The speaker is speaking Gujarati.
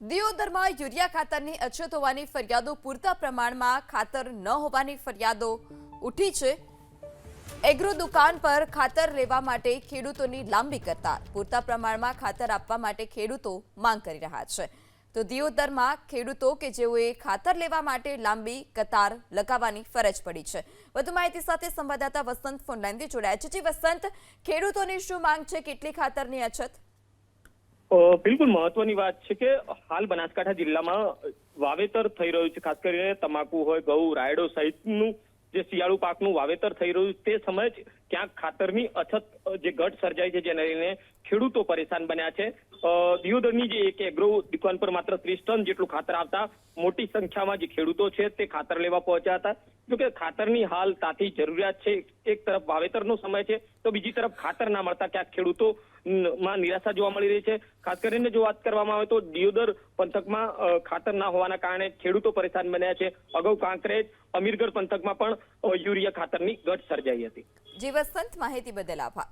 દિયોદરમાં યુરિયા ખાતરની અછત હોવાની ફરિયાદો પૂરતા પ્રમાણમાં ખાતર ન હોવાની ફરિયાદો ઉઠી છે. એગ્રો દુકાન પર ખાતર લેવા માટે ખેડૂતોની લાંબી કતાર. પૂરતા પ્રમાણમાં ખાતર આપવા માટે ખેડૂતો માંગ કરી રહ્યા છે. તો દિયોદરમાં ખેડૂતો કે જેઓએ ખાતર લેવા માટે લાંબી કતાર લગાવવાની ફરજ પડી છે. વધુ માહિતી સાથે સંવાદદાતા વસંત ફોનલાઈનથી જોડાયા છે. જી વસંત, ખેડૂતોની શું માંગ છે? કેટલી ખાતરની અછત? બિલકુલ મહત્વની વાત છે કે હાલ બનાસકાંઠા જિલ્લામાં વાવેતર થઈ રહ્યું છે. ખાસ કરીને તમાકુ હોય, ઘઉં, રાયડો સહિતનું જે શિયાળુ પાકનું વાવેતર થઈ રહ્યું છે, તે સમયે જ ક્યાંક ખાતરની અછત જે ઘટ સર્જાઈ છે, જેને લઈને ખેડૂતો પરેશાન બન્યા છે. દિયોદરની જે એક એગ્રો દુકાન પર માત્ર ત્રીસ ટન જેટલું ખાતર આવતા, મોટી સંખ્યામાં જે ખેડૂતો છે તે ખાતર લેવા પહોંચ્યા હતા. જોકે ખાતરની હાલ તાથી જરૂરિયાત છે, એક તરફ વાવેતરનો સમય છે, તો બીજી તરફ ખાતર ના મળતા ક્યાંક ખેડૂતો માં નિરાશા જોવા મળી રહી છે. ખાસ કરીને જો વાત કરવામાં આવે તો દિયોદર પંથકમાં ખાતર ના હોવાના કારણે ખેડૂતો પરેશાન બન્યા છે. અગાઉ કાંકરેજ, અમીરગઢ પંથકમાં પણ યુરિયા ખાતરની ઘટ સર્જાઈ હતી. જી માહિતી બદલ આભાર.